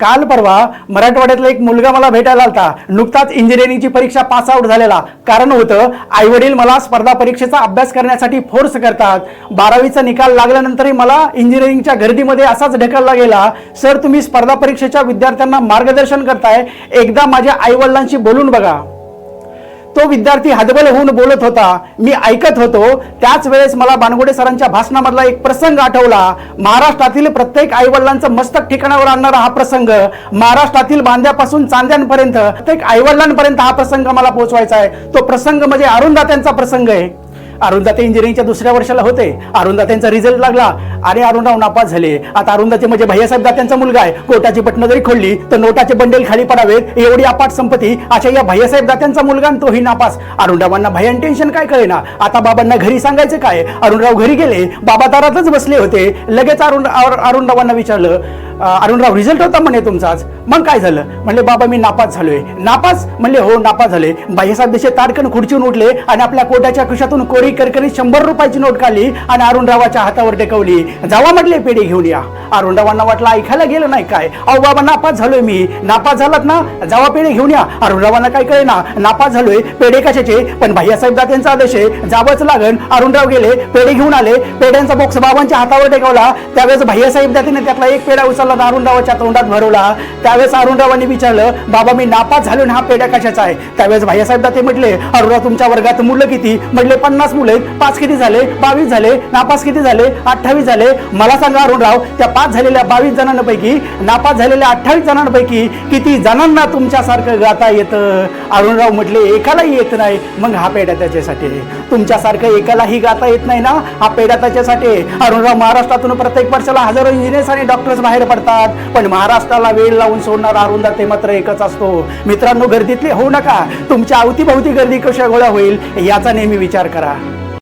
काल परवा मराठवाड्यातला एक मुलगा मला भेटायला आलता. नुकताच इंजिनिअरिंगची परीक्षा पास आउट झालेला. कारण होतं आई वडील मला स्पर्धा परीक्षेचा अभ्यास करण्यासाठी फोर्स करतात. बारावीचा निकाल लागल्यानंतरही मला इंजिनिअरिंगच्या गर्दीमध्ये असाच ढकलला गेला. सर तुम्ही स्पर्धा परीक्षेच्या विद्यार्थ्यांना मार्गदर्शन करताय. एकदा माझ्या आई वडिलांशी बोलून बघा. तो विद्यार्थी हदबल होऊन बोलत होता. मी ऐकत होतो. त्याच वेळेस मला बानगोडे सरांच्या भाषणामधला एक प्रसंग आठवला. महाराष्ट्रातील प्रत्येक आईवडिलांचं मस्तक ठिकाणावर आणणारा हा प्रसंग महाराष्ट्रातील बांध्यापासून चांद्यांपर्यंत प्रत्येक आईवडिलांपर्यंत हा प्रसंग मला पोहोचवायचा आहे. तो प्रसंग म्हणजे अरुणदात्यांचा प्रसंग आहे. अरुंदाते इंजिनिअरिंगच्या दुसऱ्या वर्षाला होते. अरुंदातेंचा रिझल्ट लागला. आणि अरुणराव नापास झाले. आता अरुंदाचे म्हणजे भैयासाहेब दात्यांचा मुलगा आहे. कोटाची बटणं जरी खोलली तर नोटाचे बंडेल खाली पडावेत. एवढी अपाट संपत्ती अशा या भैयासाहेब दात्यांचा मुलगा आणि तोही नापास. अरुणरावांना भयान टेन्शन काय कळेना? आता बाबांना घरी सांगायचं काय? अरुणराव घरी गेले बाबा दारातच बसले होते. लगेच अरुण अरुणरावांना विचारलं अरुणराव रिझल्ट होता म्हणे तुमचाच मग काय झालं? म्हणले बाबा मी नापास झालोय. नापास? म्हणले हो नापास झाले भाईसाहेब देशे ताडकन खुर्चीहून उठले आणि आपल्या कोटाच्या खिशातून कोरी करकरी शंभर रुपयाची नोट काढली आणि अरुणरावाच्या हातावर टेकवली. जावा म्हटले पेढे घेऊन या. अरुणरावांना वाटलं ऐकायला गेलं नाही काय? अहो बाबा नापास झालोय मी. नापास झालात ना? जावा पेढे घेऊन या. अरुणरावांना काय कळे ना नापास झालोय पेढे कशाचे? पण भैयासाहेब दात्यांचा आदेश आहे जावंच लागन. अरुणराव गेले पेढे घेऊन आले पेढ्यांचा बॉक्स बाबांच्या हातावर टेकवला. त्यावेळेस भैयासाहेब दातीने त्यातला एक पेढा उचलला. आणि अरुणरावाच्या तोंडात भरवला. त्यावेळेस अरुणरावांनी विचारलं बाबा मी नापास झालो ना हा पेढा कशाचा आहे? त्यावेळेस भाईसाहेब दाते म्हटले अरुणराव तुमच्या वर्गात मुलं किती? म्हटले पन्नास मुलं आहेत. पाच किती झाले? बावीस झाले. नापास किती झाले? अठ्ठावीस झाले. मला सांगा अरुणराव त्या पाच झालेल्या बावीस जणांपैकी नापास झालेल्या अठ्ठावीस जणांपैकी किती जणांना तुमच्यासारखं गाता येतं? अरुणराव म्हटले एकालाही येत नाही. मग हा पेढा त्याच्यासाठी तुमच्यासारखं एकालाही गाता येत नाही ना? हा पेढा त्याच्यासाठी अरुणराव महाराष्ट्रातून प्रत्येक वर्षाला हजारो इंजिनियर्स आणि डॉक्टर्स बाहेर पडतात पण महाराष्ट्राला वेळ लावून सोडणारा अरुणदा ते मात्र एकच असतो. मित्रांनो गर्दीतले होऊ नका. तुमच्या अवतीभवती गर्दी कशा गोळा होईल याचा नेहमी विचार करा.